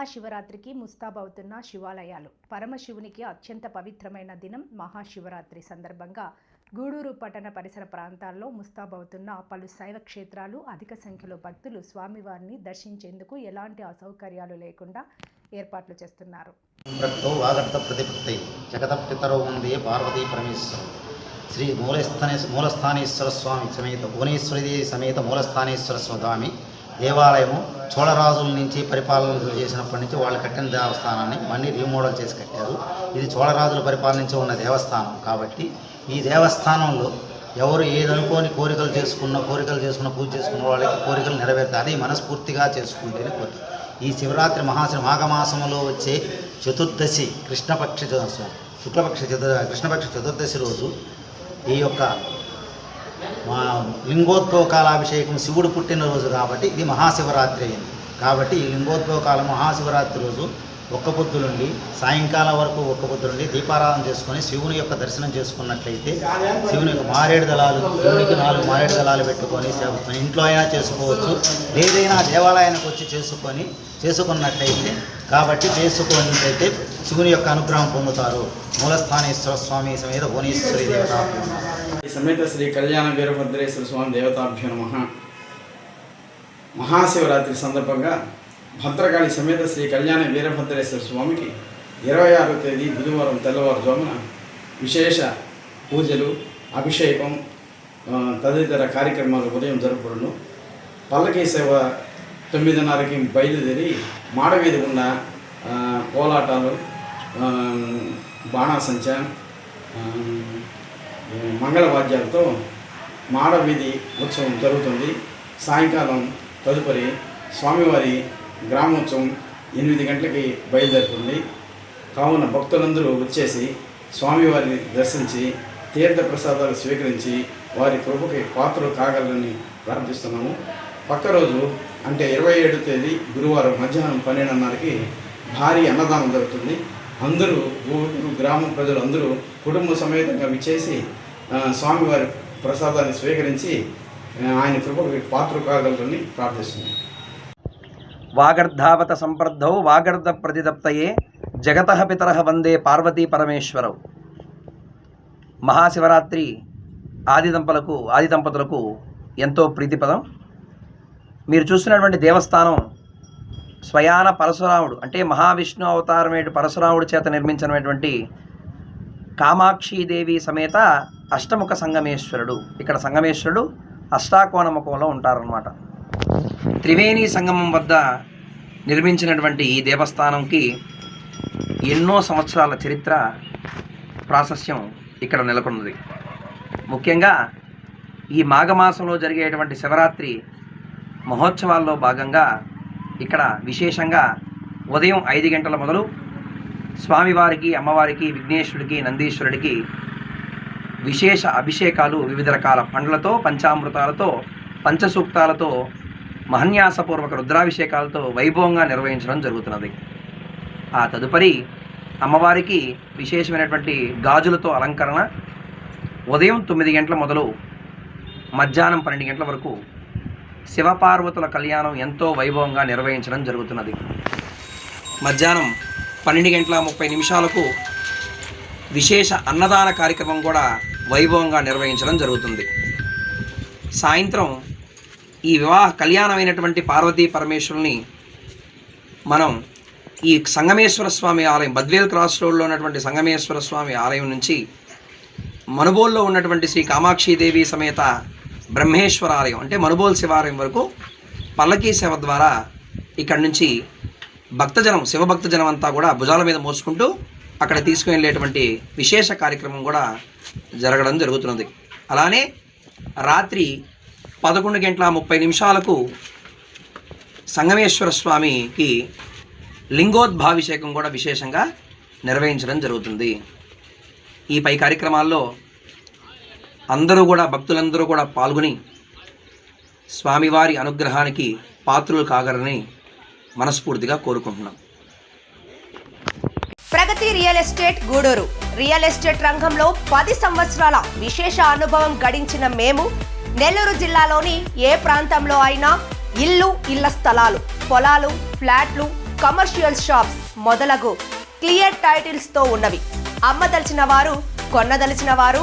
మహాశివరాత్రికి ముస్తాబవుతున్న శివాలయాలు. పరమశివునికి అత్యంత పవిత్రమైన దినం మహాశివరాత్రి సందర్భంగా గూడూరు పట్టణ పరిసర ప్రాంతాల్లో ముస్తాబవుతున్న పలు శైవ క్షేత్రాలు అధిక సంఖ్యలో భక్తులు స్వామివారిని దర్శించేందుకు ఎలాంటి అసౌకర్యాలు లేకుండా ఏర్పాట్లు చేస్తున్నారు. పార్వతీ పరమేశ్వరం. శ్రీ మూలస్థానే మూలస్థానేశ్వర స్వామి సమేత భువనేశ్వరి సమేత మూలస్థానేశ్వర స్వామి దేవాలయము చోళరాజుల నుంచి పరిపాలన చేసినప్పటి నుంచి వాళ్ళు కట్టిన దేవస్థానాన్ని మళ్ళీ రీమోడల్ చేసి కట్టారు. ఇది చోళరాజులు పరిపాలించి ఉన్న దేవస్థానం కాబట్టి ఈ దేవస్థానంలో ఎవరు ఏదనుకోని కోరికలు చేసుకున్న కోరికలు చేసుకున్న పూజ చేసుకున్న వాళ్ళకి కోరికలు నెరవేరుతాయి. అది మనస్ఫూర్తిగా చేసుకుంటేనే కోరిక ఈ శివరాత్రి మహాశివ మాఘమాసంలో వచ్చే చతుర్దశి కృష్ణపక్ష చ- శుక్లపక్ష చతుర్ కృష్ణపక్ష చతుర్దశి రోజు ఈ యొక్క మా లింగోద్భవ కాలాభిషేకం శివుడు పుట్టినరోజు కాబట్టి ఇది మహాశివరాత్రి అయింది. కాబట్టి ఈ లింగోద్భవ కాలం మహాశివరాత్రి రోజు ఒక్క పొద్దులుండి సాయంకాలం వరకు ఒక్క పొద్దులుండి దీపారాధన చేసుకొని శివుని యొక్క దర్శనం చేసుకున్నట్లయితే శివుని యొక్క మారేడు దళాలు శివునికి నాలుగు మారేడు దళాలు పెట్టుకొని ఇంట్లో అయినా చేసుకోవచ్చు. ఏదైనా దేవాలయానికి వచ్చి చేసుకొని చేసుకున్నట్లయితే కాబట్టి చేసుకున్నట్లయితే శివుని యొక్క అనుగ్రహం పొందుతారు. మూలస్థానేశ్వర స్వామి సమేత భువనేశ్వరి దేవత సమేత శ్రీ కళ్యాణ వీరభద్రేశ్వర స్వామి దేవతాభ్యో నమ. మహాశివరాత్రి సందర్భంగా భద్రకాళి సమేత శ్రీ కళ్యాణ వీరభద్రేశ్వర స్వామికి ఇరవై ఆరో తేదీ బుధవారం తెల్లవారుజామున విశేష పూజలు అభిషేకం తదితర కార్యక్రమాలు ఉదయం జరుపుడును పల్లకీ సేవ తొమ్మిదిన్నరకి బయలుదేరి మాడవీధి గుండా కోలాటాలు బాణాసంచ ఆ, మంగళవాద్యాలతో మాడవీధి ఉత్సవం జరుగుతుంది. సాయంకాలం తదుపరి స్వామివారి గ్రామోత్సవం ఎనిమిది గంటలకి బయలుదేరుతుంది. కావున భక్తులందరూ వచ్చేసి స్వామివారిని దర్శించి తీర్థ ప్రసాదాలు స్వీకరించి వారి ప్రభుకి పాత్రలు కాగలని ప్రార్థిస్తున్నాము. పక్క రోజు అంటే ఇరవై ఏడు తేదీ గురువారం మధ్యాహ్నం పన్నెండున్నరకి భారీ అన్నదానం జరుగుతుంది. అందరూ ఊరు గ్రామ ప్రజలు అందరూ కుటుంబ సమేతంగా విచ్చేసి స్వామివారి ప్రసాదాన్ని స్వీకరించి ఆయన కృపకు పాత్ర కాగలరని ప్రార్థిస్తున్నాం. వాగర్ధావత సంప్రద్ధౌ వాగర్ధ ప్రతిదప్తయే జగత పితర వందే పార్వతీ పరమేశ్వరవు మహాశివరాత్రి ఆది దంపలకు ఆది దంపతులకు ఎంతో ప్రీతిపదం. మీరు చూస్తున్నటువంటి దేవస్థానం స్వయాన పరశురాముడు అంటే మహావిష్ణు అవతారమేటు పరశురాముడు చేత నిర్మించినటువంటి కామాక్షీదేవి సమేత అష్టముఖ సంగమేశ్వరుడు. ఇక్కడ సంగమేశ్వరుడు అష్టాకోణముఖంలో ఉంటారనమాట త్రివేణి సంగమం వద్ద నిర్మించినటువంటి ఈ దేవస్థానంకి ఎన్నో సంవత్సరాల చరిత్ర ప్రాశస్యం ఇక్కడ నెలకొన్నది. ముఖ్యంగా ఈ మాఘమాసంలో జరిగేటువంటి శివరాత్రి మహోత్సవాల్లో భాగంగా ఇక్కడ విశేషంగా ఉదయం ఐదు గంటల మొదలు స్వామివారికి అమ్మవారికి విఘ్నేశ్వరుడికి నందీశ్వరుడికి విశేష అభిషేకాలు వివిధ రకాల పండ్లతో పంచామృతాలతో పంచసూక్తాలతో మహన్యాసపూర్వక రుద్రాభిషేకాలతో వైభవంగా నిర్వహించడం జరుగుతున్నది. ఆ తదుపరి అమ్మవారికి విశేషమైనటువంటి గాజులతో అలంకరణ ఉదయం తొమ్మిది గంటల మొదలు మధ్యాహ్నం పన్నెండు గంటల వరకు శివపార్వతుల కళ్యాణం ఎంతో వైభవంగా నిర్వహించడం జరుగుతున్నది. మధ్యాహ్నం పన్నెండు గంటల ముప్పై నిమిషాలకు విశేష అన్నదాన కార్యక్రమం కూడా వైభవంగా నిర్వహించడం జరుగుతుంది. సాయంత్రం ఈ వివాహ కళ్యాణమైనటువంటి పార్వతీ పరమేశ్వరుని మనం ఈ సంగమేశ్వర స్వామి ఆలయం బద్వేల్ క్రాస్ రోడ్లో ఉన్నటువంటి సంగమేశ్వర స్వామి ఆలయం నుంచి మనుబోల్లో ఉన్నటువంటి శ్రీ కామాక్షీదేవి సమేత బ్రహ్మేశ్వర ఆలయం అంటే మనుబోల్ శివాలయం వరకు పల్లకీ సేవ ద్వారా ఇక్కడి నుంచి భక్తజనం శివభక్తజనం అంతా కూడా భుజాల మీద మోసుకుంటూ అక్కడ తీసుకువెళ్ళేటువంటి విశేష కార్యక్రమం కూడా జరగడం జరుగుతున్నది. అలానే రాత్రి పదకొండు గంటల ముప్పై నిమిషాలకు సంగమేశ్వర స్వామికి లింగోద్భాభిషేకం కూడా విశేషంగా నిర్వహించడం జరుగుతుంది. ఈ పై కార్యక్రమాల్లో అందరూ కూడా భక్తులందరూ కూడా పాల్గొని స్వామివారి అనుగ్రహానికి పాత్రులు కాగరని మనస్ఫూర్తిగా కోరుకుంటున్నాం. Pragati real estate Gudur. Real estate రంగంలో పది సంవత్సరాల విశేష అనుభవం గడించిన మేము నెల్లూరు జిల్లాలోని ఏ ప్రాంతంలో అయినా ఇల్లు ఇళ్ళ స్థలాలు పొలాలు ఫ్లాట్లు కమర్షియల్ షాప్స్ మొదలగు క్లియర్ టైటిల్స్తో ఉన్నవి. అమ్మదలిచిన వారు కొన్నదలిచిన వారు